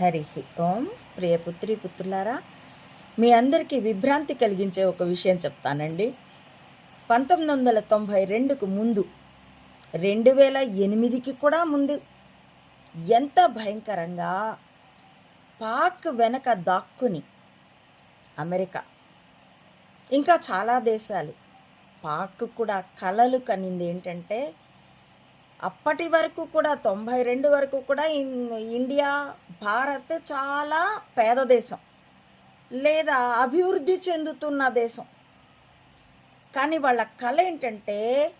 హరి ఓం ప్రియ పుత్రి పుత్రులారా మీ అందరికీ విభ్రాంతి కలిగించే ఒక విషయం చెప్తానండి. పంతొమ్మిది వందల తొంభై రెండుకు ముందు రెండు వేల ఎనిమిదికి కూడా ముందు ఎంత భయంకరంగా పాక్ వెనక దాక్కుని అమెరికా ఇంకా చాలా దేశాలు పాక్ కూడా కలలు కనింది ఏంటంటే అప్పటి వరకు కూడా తొంభై రెండు వరకు కూడా ఇన్- ఇండియా భారత్ చాలా పేద దేశం. లేదా అభివృద్ధి చెందుతున్న దేశం. కానీ వాళ్ళ కళ ఏంటంటే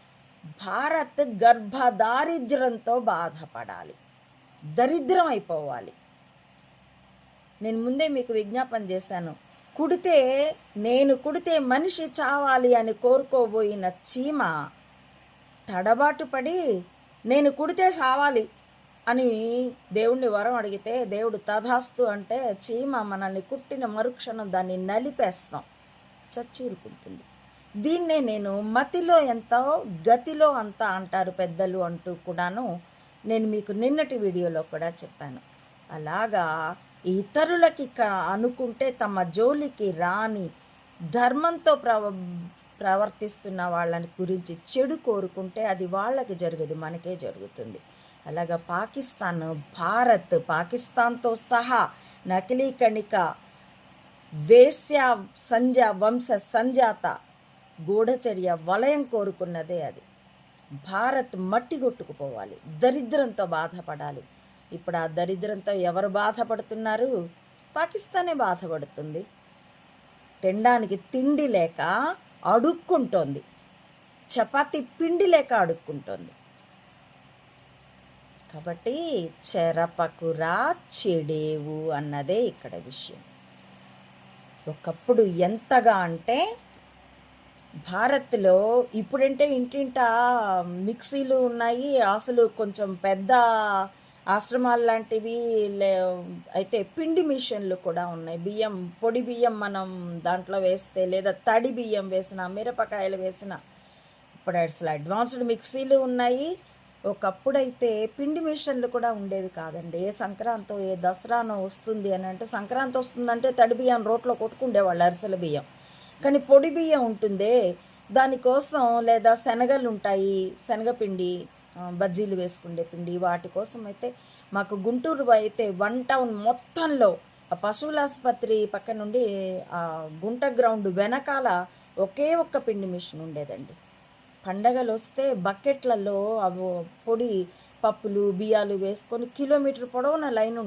భారత్ గర్భదారిద్ర్యంతో బాధపడాలి. దరిద్రం అయిపోవాలి. నేను ముందే మీకు విజ్ఞాపన చేశాను. కుడితే నేను కుడితే మనిషి చావాలి అని కోరుకోబోయిన చీమ తడబాటు పడి నేను కుడితే సావాలి అని దేవుణ్ణి వరం అడిగితే దేవుడు తథాస్తు అంటే చీమ మనల్ని కుట్టిన మరుక్షణం దాన్ని నలిపేస్తాం. చచ్చూరుకుంటుంది దీన్నే నేను మతిలో ఎంతో గతిలో అంత అంటారు పెద్దలు అంటూ కూడాను నేను మీకు నిన్నటి వీడియోలో కూడా చెప్పాను. అలాగా ఇతరులకి క- అనుకుంటే తమ జోలికి రాని ధర్మంతో ప్రవ ప్రవర్తిస్తున్న వాళ్ళని గురించి చెడు కోరుకుంటే అది వాళ్ళకి జరగదు మనకే జరుగుతుంది. అలాగా పాకిస్తాన్ భారత్ పాకిస్తాన్తో సహా నకిలీ కణిక వేశ్య సంజ వంశ సంజాత గూఢచర్య వలయం కోరుకున్నదే అది. భారత్ మట్టి కొట్టుకుపోవాలి దరిద్రంతో బాధపడాలి. ఇప్పుడు ఆ దరిద్రంతో ఎవరు బాధపడుతున్నారు? పాకిస్తానే బాధపడుతుంది. తినడానికి తిండి లేక అడుక్కుంటోంది. చపాతి పిండి లేక అడుక్కుంటోంది. కాబట్టి చెరపకురా చెడేవు అన్నదే ఇక్కడ విషయం. ఒకప్పుడు ఎంతగా అంటే భారత్లో ఇప్పుడంటే ఇంటింటా మిక్సీలు ఉన్నాయి అసలు కొంచెం పెద్ద ఆశ్రమాలు లాంటివి లే అయితే పిండి మిషన్లు కూడా ఉన్నాయి. బియ్యం పొడి బియ్యం మనం దాంట్లో వేస్తే లేదా తడి బియ్యం వేసిన మిరపకాయలు వేసిన ఇప్పుడు అసలు అడ్వాన్స్డ్ మిక్సీలు ఉన్నాయి. ఒకప్పుడైతే పిండి మిషన్లు కూడా ఉండేవి కాదండి. ఏ సంక్రాంతి ఏ దసరానో వస్తుంది అని అంటే సంక్రాంతి వస్తుందంటే తడి బియ్యం రోట్లో కొట్టుకుండేవాళ్ళు అరిసెల బియ్యం. కానీ పొడి బియ్యం ఉంటుందే. దానికోసం లేదా శనగలు ఉంటాయి శనగపిండి బజ్జీలు వేసుకుండే పిండి. వాటి కోసం అయితే మాకు గుంటూరు అయితే వన్ టౌన్ మొత్తంలో ఆ పశువుల ఆసుపత్రి పక్క నుండి ఆ గుంట గ్రౌండ్ వెనకాల ఒకే ఒక్క పిండి మిషన్ ఉండేదండి. పండగలు వస్తే బకెట్లలో అవి పొడి పప్పులు బియ్యాలు వేసుకొని కిలోమీటర్ పొడవున లైన్